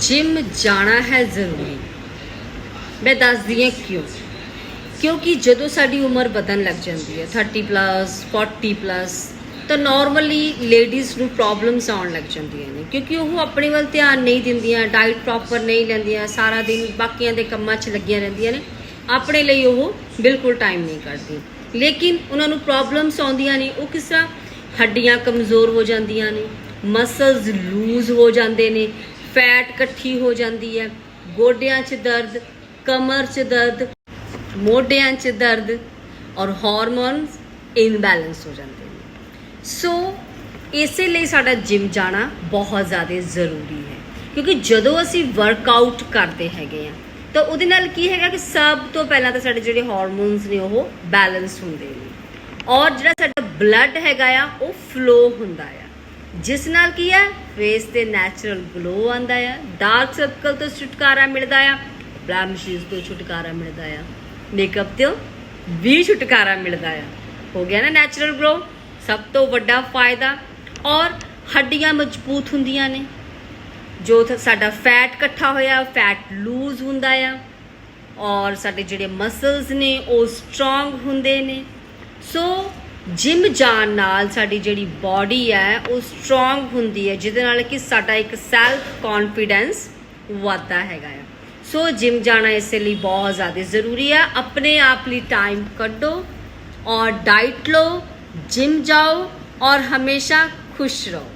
Gym ਜਾਣਾ ਹੈ ਜ਼ਰੂਰੀ। ਮੈਂ ਦੱਸਦੀ ਹਾਂ ਕਿਉਂ। ਕਿਉਂਕਿ ਜਦੋਂ ਸਾਡੀ ਉਮਰ ਵਧਣ ਲੱਗ ਜਾਂਦੀ ਹੈ 30 ਪਲੱਸ 40 ਪਲੱਸ ਤਾਂ ਨਾਰਮਲੀ ਲੇਡੀਜ਼ ਨੂੰ ਪ੍ਰੋਬਲਮਸ ਆਉਣ ਲੱਗ ਜਾਂਦੀਆਂ ਨੇ। ਕਿਉਂਕਿ ਉਹ ਆਪਣੇ ਵੱਲ ਧਿਆਨ ਨਹੀਂ ਦਿੰਦੀਆਂ ਡਾਈਟ ਪ੍ਰੋਪਰ ਨਹੀਂ ਲੈਂਦੀਆਂ, ਸਾਰਾ ਦਿਨ ਬਾਕੀਆਂ ਦੇ ਕੰਮਾਂ 'ਚ ਲੱਗੀਆਂ ਰਹਿੰਦੀਆਂ ਨੇ। ਆਪਣੇ ਲਈ ਉਹ ਬਿਲਕੁਲ ਟਾਈਮ ਨਹੀਂ ਕੱਢਦੀ ਲੇਕਿਨ ਉਹਨਾਂ ਨੂੰ ਪ੍ਰੋਬਲਮਸ ਆਉਂਦੀਆਂ ਨੇ, ਉਹ ਕਿਸ ਤਰ੍ਹਾਂ ਹੱਡੀਆਂ ਕਮਜ਼ੋਰ ਹੋ ਜਾਂਦੀਆਂ ਨੇ ਮਸਲਸ ਲੂਜ਼ ਹੋ ਜਾਂਦੇ ਨੇ ਫੈਟ ਇਕੱਠੀ ਹੋ ਜਾਂਦੀ ਹੈ। ਗੋਡਿਆਂ 'ਚ ਦਰਦ, ਕਮਰ 'ਚ ਦਰਦ, ਮੋਢਿਆਂ 'ਚ ਦਰਦ ਔਰ ਹਾਰਮੋਨਸ ਇਨਬੈਲੈਂਸ ਹੋ ਜਾਂਦੇ ਨੇ। ਸੋ ਇਸੇ ਲਈ ਸਾਡਾ ਜਿਮ ਜਾਣਾ ਬਹੁਤ ਜ਼ਿਆਦਾ ਜ਼ਰੂਰੀ ਹੈ। ਕਿਉਂਕਿ ਜਦੋਂ ਅਸੀਂ ਵਰਕਆਊਟ ਕਰਦੇ ਹੈਗੇ ਆ ਤਾਂ ਉਹਦੇ ਨਾਲ ਕੀ ਹੈਗਾ ਕਿ ਸਭ ਤੋਂ ਪਹਿਲਾਂ ਤਾਂ ਸਾਡੇ ਜਿਹੜੇ ਹਾਰਮੋਨਸ ਨੇ ਉਹ ਬੈਲੈਂਸ ਹੁੰਦੇ ਨੇ। ਔਰ ਜਿਹੜਾ ਸਾਡਾ ਬਲੱਡ ਹੈਗਾ ਆ, ਉਹ ਫਲੋ ਹੁੰਦਾ ਆ। ਜਿਸ ਨਾਲ ਕੀ ਹੈ ਫੇਸ ਤੇ ਨੈਚੁਰਲ ਗਲੋ ਆਂਦਾ ਆ। ਡਾਰਕ ਸਰਕਲ ਤੋਂ ਛੁਟਕਾਰਾ ਮਿਲਦਾ ਆ। ਬਲੈਮਿਸ਼ਸ ਤੋਂ ਛੁਟਕਾਰਾ ਮਿਲਦਾ ਆ। ਮੇਕਅਪ ਤੋਂ ਵੀ ਛੁਟਕਾਰਾ ਮਿਲਦਾ ਆ। ਹੋ ਗਿਆ ਨਾ ਨੈਚੁਰਲ ਗਲੋ ਸਭ ਤੋਂ ਵੱਡਾ ਫਾਇਦਾ। ਔਰ ਹੱਡੀਆਂ ਮਜ਼ਬੂਤ ਹੁੰਦੀਆਂ ਨੇ। ਜੋ ਸਾਡਾ ਫੈਟ ਇਕੱਠਾ ਹੋਇਆ ਫੈਟ ਲੂਜ਼ ਹੁੰਦਾ ਆ। ਔਰ ਸਾਡੇ ਜਿਹੜੇ ਮਸਲਸ ਨੇ, ਉਹ ਸਟਰੋਂਗ ਹੁੰਦੇ ਨੇ। ਸੋ ਜਿਮ ਜਾਣ ਨਾਲ ਸਾਡੀ ਜਿਹੜੀ ਬਾਡੀ ਹੈ, ਉਹ ਸਟਰੋਂਗ ਹੁੰਦੀ ਹੈ, ਜਿਹਦੇ ਨਾਲ ਕਿ ਸਾਡਾ ਇੱਕ ਸੈਲਫ ਕੌਨਫੀਡੈਂਸ ਵਧਦਾ ਹੈਗਾ ਆ। ਸੋ ਜਿਮ ਜਾਣਾ ਇਸ ਲਈ ਬਹੁਤ ਜ਼ਿਆਦਾ ਜ਼ਰੂਰੀ ਹੈ। ਆਪਣੇ ਆਪ ਲਈ ਟਾਈਮ ਕੱਢੋ ਔਰ ਡਾਈਟ ਲਓ, ਜਿਮ ਜਾਓ ਔਰ ਹਮੇਸ਼ਾ ਖੁਸ਼ ਰਹੋ।